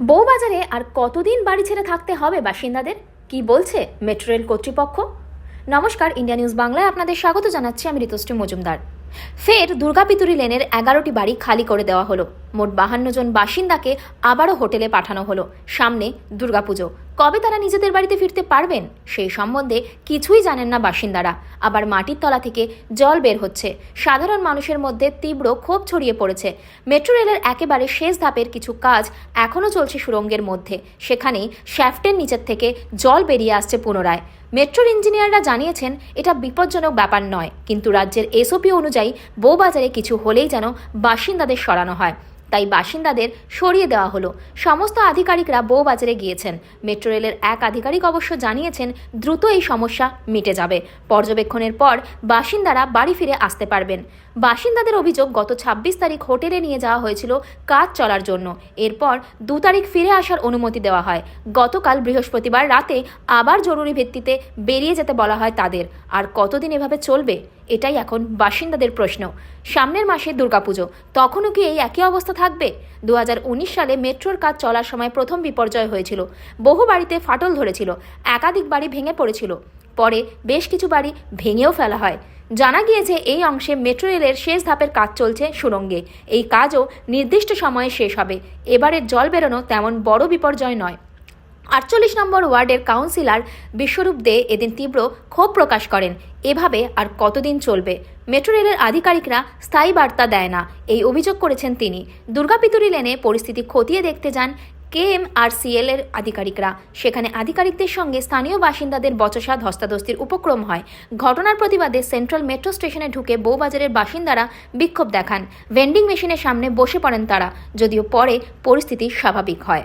বউবাজারে আর কতদিন বাড়ি ছেড়ে থাকতে হবে বাসিন্দাদের? কি বলছে মেট্রো রেল কর্তৃপক্ষ? নমস্কার, ইন্ডিয়া নিউজ বাংলায় আপনাদের স্বাগত জানাচ্ছি আমি ঋতুশ্রী মজুমদার। ফের দুর্গাপিতুরি লেনের এগারোটি বাড়ি খালি করে দেওয়া হলো। মোট বাহান্ন জন বাসিন্দাকে আবারও হোটেলে পাঠানো হলো। সামনে দুর্গাপুজো। কবে তারা নিজেদের বাড়িতে ফিরতে পারবেন, সেই সম্বন্ধে কিছুই জানেন না বাসিন্দারা। আবার মাটির তলা থেকে জল বের হচ্ছে। সাধারণ মানুষের মধ্যে তীব্র ক্ষোভ ছড়িয়ে পড়েছে। মেট্রো রেলের একেবারে শেষ ধাপের কিছু কাজ এখনও চলছে সুড়ঙ্গের মধ্যে। সেখানেই শ্যাফটের নিচের থেকে জল বেরিয়ে আসছে পুনরায়। মেট্রোর ইঞ্জিনিয়াররা জানিয়েছেন, এটা বিপজ্জনক ব্যাপার নয়, কিন্তু রাজ্যের এসওপি অনুযায়ী বউবাজারে কিছু হলেই যেন বাসিন্দাদের সরানো হয়। তাই বাসিন্দাদের সরিয়ে দেওয়া হলো। সমস্ত আধিকারিকরা বউবাজারে গিয়েছেন। মেট্রো রেলের এক আধিকারিক অবশ্য জানিয়েছেন, দ্রুত এই সমস্যা মিটে যাবে। পর্যবেক্ষণের পর বাসিন্দারা বাড়ি ফিরে আসতে পারবেন। বাসিন্দাদের অভিযোগ, গত ছাব্বিশ তারিখ হোটেলে নিয়ে যাওয়া হয়েছিল কাজ চলার জন্য। এরপর দু তারিখ ফিরে আসার অনুমতি দেওয়া হয়। গতকাল বৃহস্পতিবার রাতে আবার জরুরি ভিত্তিতে বেরিয়ে যেতে বলা হয় তাদের। আর কতদিন এভাবে চলবে? এটাই এখন বাসিন্দাদের প্রশ্ন। সামনের মাসে দুর্গাপুজো। তখনও কি এই একই অবস্থা থাকবে। দু হাজার উনিশ সালে মেট্রোর কাজ চলার সময় প্রথম বিপর্যয় হয়েছিল। বহু বাড়িতে ফাটল ধরেছিল, একাধিক বাড়ি ভেঙে পড়েছিল। পরে বেশ কিছু বাড়ি ভেঙেও ফেলা হয়। জানা গিয়েছে, এই অংশে মেট্রো রেলের শেষ ধাপের কাজ চলছে সুরঙ্গে এই কাজও নির্দিষ্ট সময়ে শেষ হবে। এবারের জল বেরোনো তেমন বড় বিপর্যয় নয়। আটচল্লিশ নম্বর ওয়ার্ডের কাউন্সিলর বিশ্বরূপ দে এদিন তীব্র ক্ষোভ প্রকাশ করেন। এভাবে আর কতদিন চলবে? মেট্রো রেলের আধিকারিকরা স্থায়ী বার্তা দেয় না। এই অভিযোগ করেছেন তিনি। দুর্গাপিতুরি লেনে পরিস্থিতি খতিয়ে দেখতে যান কেএমআরসিএল এর আধিকারিকরা। সেখানে আধিকারিকদের সঙ্গে স্থানীয় বাসিন্দাদের বচসা ধস্তাধস্তির উপক্রম হয়। ঘটনার প্রতিবাদে সেন্ট্রাল মেট্রো স্টেশনে ঢুকে বউবাজারের বাসিন্দারা বিক্ষোভ দেখান। ভেন্ডিং মেশিনের সামনে বসে পড়েন তারা, যদিও পরে পরিস্থিতি স্বাভাবিক হয়।